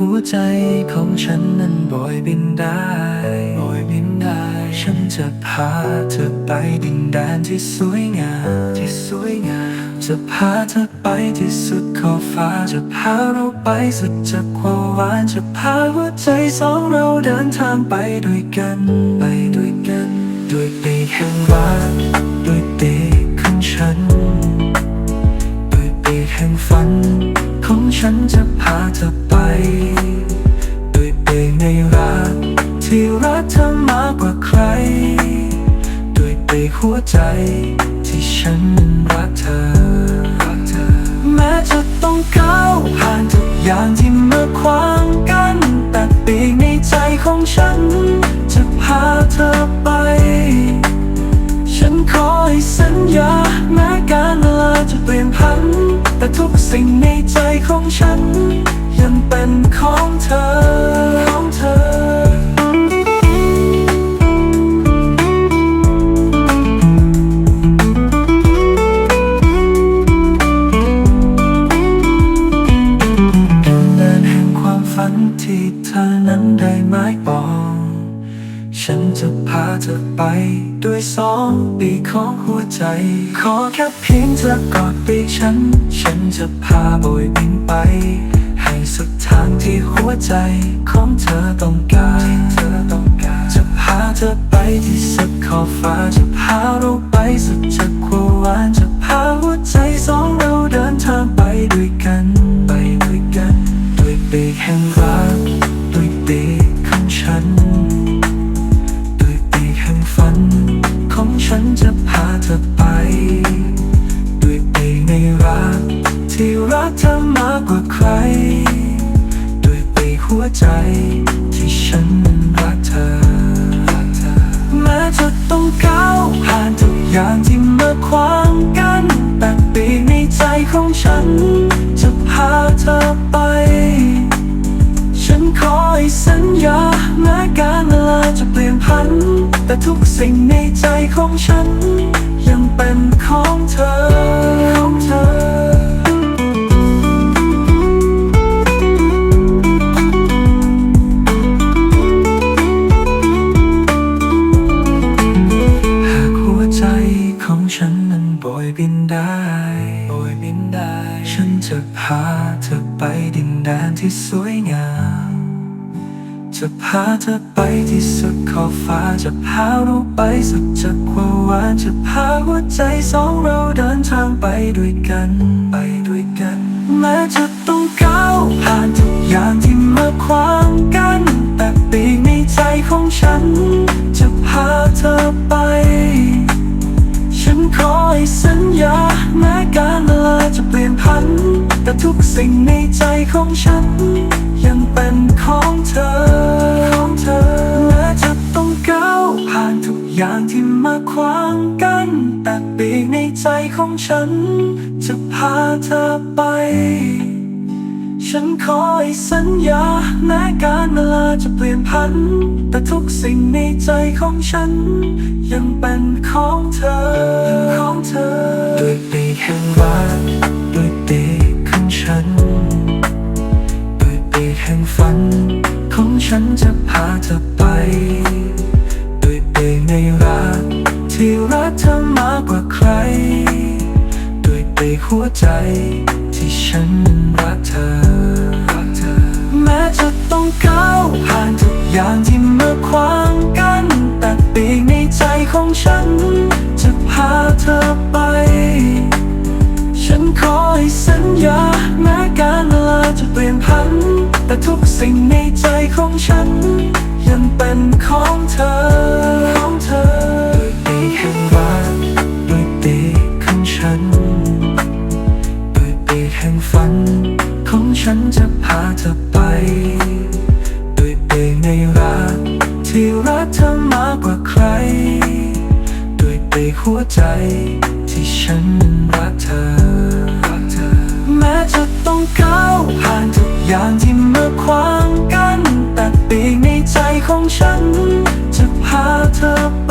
หัวใจของฉันนั้นบอยบินได้บอยบินได้ ฉันจะพาเธอไปดินแดนที่สวยงามที่สวยงาม จะพาเธอไปที่สุดขอบฟ้า จะพาเราไปสุดจากความหวาน จะพาหัวใจสองเราเดินทางไปด้วยกันไปด้วยกัน หัวใจที่ฉันรักเธอรักเธอ แม้จะต้องก้าวผ่านทุกอย่างที่มาขวางกัน แต่ปีกในใจของฉัน จะพาเธอไป ฉันขอให้สัญญาแม้การเวลาจะเปลี่ยนพัน แต่ทุกสิ่งในใจของฉัน ยังเป็นของเธอ ด้วยสองปีของหัวใจ ขอแค่เพียงเธอกอดปีฉัน ฉันจะพาโบยบินไป ให้สุดทางที่หัวใจของเธอต้องการที่เธอต้องการ จะพาเธอไปที่สุดขอบฟ้า จะพาเราไปสุดจักรวาล จะพาหัวใจสองเราเดินทางไปด้วยกัน ไปด้วยกัน ด้วยปีแห่งากกว่าใครด้วยปีหัวใจ ที่ฉันรักเธอรักเธอ แม้จะต้องก้าวผ่านทุกอย่างที่มาขวางกัน แต่ปีในใจของฉัน จะพาเธอไป ฉันขอให้สัญญาแม้การเวลาจะเปลี่ยนพัน แต่ทุกสิ่งในใจของฉัน ยังเป็นของเธอ พาเธอไปดินแดนที่สวยงาม จะพาเธอไปที่สุดขอบฟ้า จะพาเราไปสุดจักรวาลจะพาหัวใจสองเราเดินทางไปด้วยกัน ไปด้วยกัน แม้จะต้องก้าวผ่านทุกอย่างที่มาขวางกัน แต่ปีกในใจของฉัน จะพาเธอไป ฉันขอยสัญญาแม้การเวลาจะเปลี่ยนพัน แต่ทุกสิ่งในใจของฉัน ยังเป็นของเธอของเธอแม้จะต้องก้าวผ่านทุกอย่างที่มาขวางกัน แต่ปีในใจของฉัน จะพาเธอไป ฉันขอสัญญาแม้การเวลาจะเปลี่ยนพัน แต่ทุกสิ่งในใจของฉัน ยังเป็นของเธอของเธอ ด้วยปีแห่งรักด้วยปีของฉัน ด้วยปีแห่งฝัน ของฉันจะพาเธอไป ด้วยปีในรักที่รักเธอมากกว่าใคร หัวใจที่ฉันรักเธอเธอ แม้จะต้องก้าวผ่านทุกอย่างที่มาขวางกัน แต่ปีกในใจของฉัน จะพาเธอไป ฉันขอให้สัญญา แม้การเวลาจะเปลี่ยนพัน แต่ทุกสิ่งในใจของฉัน เธอมากกว่าใคร ด้วยปีกหัวใจที่ฉันรักเธอรักเธอ แม้จะต้องก้าวผ่านทุกอย่างที่มาขวางกัน แต่ปีกในใจของฉัน จะพาเธอไป